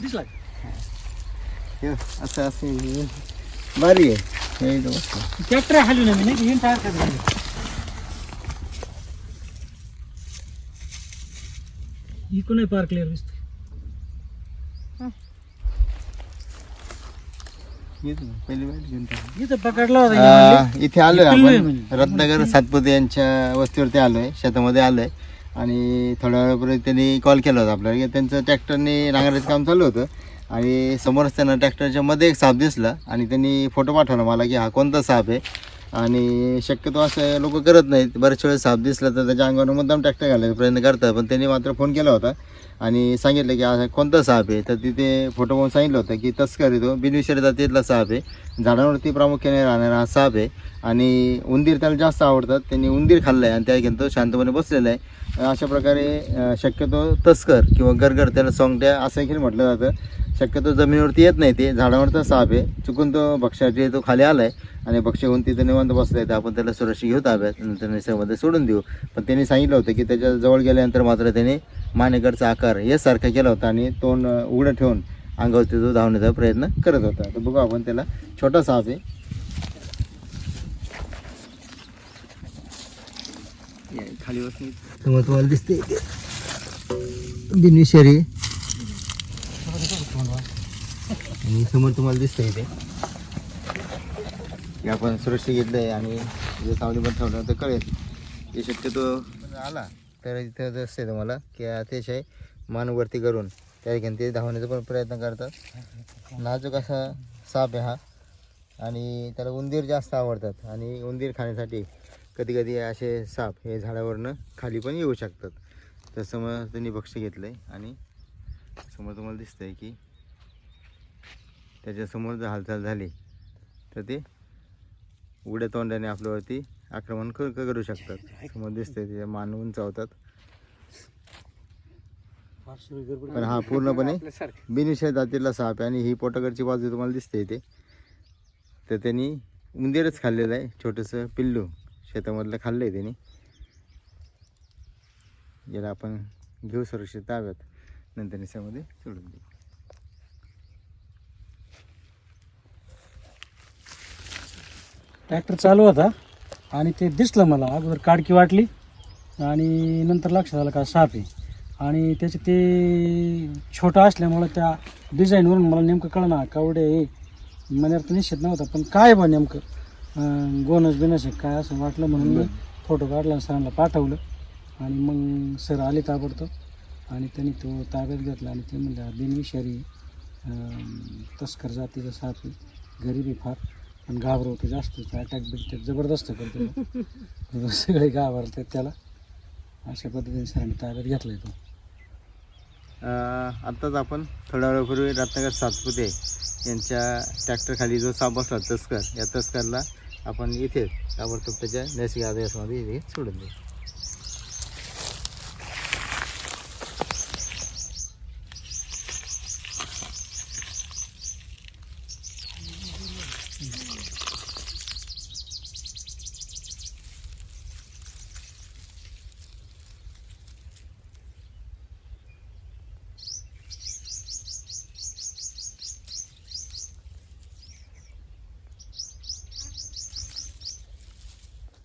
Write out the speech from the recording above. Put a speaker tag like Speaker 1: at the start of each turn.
Speaker 1: दिसला
Speaker 2: हे असं असं भारी आहे हे इथं बघ.
Speaker 1: ट्रॅक्टर हालू ना मी नाही. इकडून पार क्लिअर दिसते
Speaker 2: इथं
Speaker 1: पकडला होता
Speaker 2: आलोय आपण. रत्नागर सातपुते यांच्या वस्तीवरती आलोय शेतामध्ये आलोय. आणि थोड्या वेळापूर्वी त्यांनी कॉल केला होता आपल्याला. की त्यांचं ट्रॅक्टरने नांगराचं काम चालू होतं. आणि समोरच त्यांना ट्रॅक्टरच्या मध्ये एक साप दिसला आणि त्यांनी फोटो पाठवला मला की हा कोणता साप आहे. आणि शक्यतो असं लोक करत नाहीत. बऱ्याच वेळेस साप दिसला तर त्याच्या अंगावर मुद्दाम ट्रॅक्टर घालायचा प्रयत्न करतात पण त्यांनी मात्र फोन केला होता आणि सांगितलं की हा कोणता साप आहे. तर तिथे फोटो पाहून सांगितलं होतं की तस्कर येतो बिनविषारी जातीतला साप आहे. झाडांवरती प्रामुख्याने राहणारा हा साप आहे. आणि उंदीर त्याला जास्त आवडतात. त्यांनी उंदीर खाल्लं आहे आणि त्या घेऊन तो शांतपणे बसलेला आहे. अशा प्रकारे शक्यतो तस्कर किंवा गरगर त्याला सोंगट्या असं देखील म्हटलं जातं. शक्यतो जमिनीवरती येत नाही ते झाडावरचा साप आहे. चुकून तो भक्ष्याचे तो खाली आला आहे आणि भक्ष्य होऊन तिथं निवांत बसलाय तर आपण त्याला सुरक्षित घेऊ ताब्यात नंतर निसर्गामध्ये सोडून देऊ. पण त्यांनी सांगितलं होतं की त्याच्याजवळ गेल्यानंतर मात्र त्याने मानेकडचा आकार यासारखा केला होता आणि तोंड उघडं ठेवून अंगावरती तो धावण्याचा प्रयत्न करत होता. तर बघू आपण त्याला छोटा साप आहे. खाली बसून. समोर तुम्हाला दिसते बिनविषारी आणि समोर तुम्हाला दिसतंय इथे हे आपण सुरक्षित घेतलंय आणि जे सावली पण ठेवलं तर कळेल. हे शक्यतो आला. तर इथं दिसतंय तुम्हाला की अतिशय मान वरती करून. त्या ठिकाणी ते धावण्याचा पण प्रयत्न करतात. नाजूक असा साप आहे हा. आणि त्याला उंदीर जास्त आवडतात. आणि उंदीर खाण्यासाठी कधी कधी असे साप हे झाडावरनं खाली पण येऊ शकतात. तसं मग त्यांनी भक्ष घेतलं आहे आणि समोर तुम्हाला दिसतंय की त्याच्यासमोर जर हालचाल झाली तर ते उघड्या तोंडाने आपल्यावरती आक्रमण क करू शकतात. समोर दिसतंय त्याच्या मान उंचावतात. पण हा पूर्णपणे बिनविषय जातीला साप आहे आणि ही पोटाकडची बाजू तुम्हाला दिसते इथे. तर त्यांनी उंदीरच खाल्लेलं आहे छोटंसं पिल्लू. शेतामधलं खाल्लं आहे त्यांनी. याला आपण घेऊ सुरक्षित ताब्यात. नंतर निसामध्ये सोडून देऊ.
Speaker 1: ट्रॅक्टर चालू होता आणि ते दिसलं मला. अगोदर काडकी वाटली आणि नंतर लक्षात आलं का साप आहे. आणि त्याचे ते छोटं असल्यामुळं त्या डिझाईनवरून मला नेमकं कळणार कावडे आहे. तर निश्चित नव्हता पण काय बा नेमकं? अं, गोनस बिनस आहे काय असं वाटलं म्हणून मी फोटो काढला आणि सरांना पाठवलं. आणि मग सर आले ताबडतोब. आणि त्यांनी तो ताब्यात घेतला आणि ते म्हणले हा बिनविषारी अं, तस्कर जातीचा साप आहे गरीबी फार पण घाबरवतो जास्त अटॅक बिटॅक जबरदस्त करतो. सगळे घाबरतात त्याला. अशा पद्धतीने सरांनी ताब्यात घेतलाय तो.
Speaker 2: अं, आत्ताच आपण थोड्या वेळापूर्वी रत्नाकर सातपुते यांच्या ट्रॅक्टरखाली जो साप बसला तस्कर या तस्करला आपण इथे ताबडतोब त्याच्या नैसर्गिक आदेशामध्ये इथे सोडून देऊ.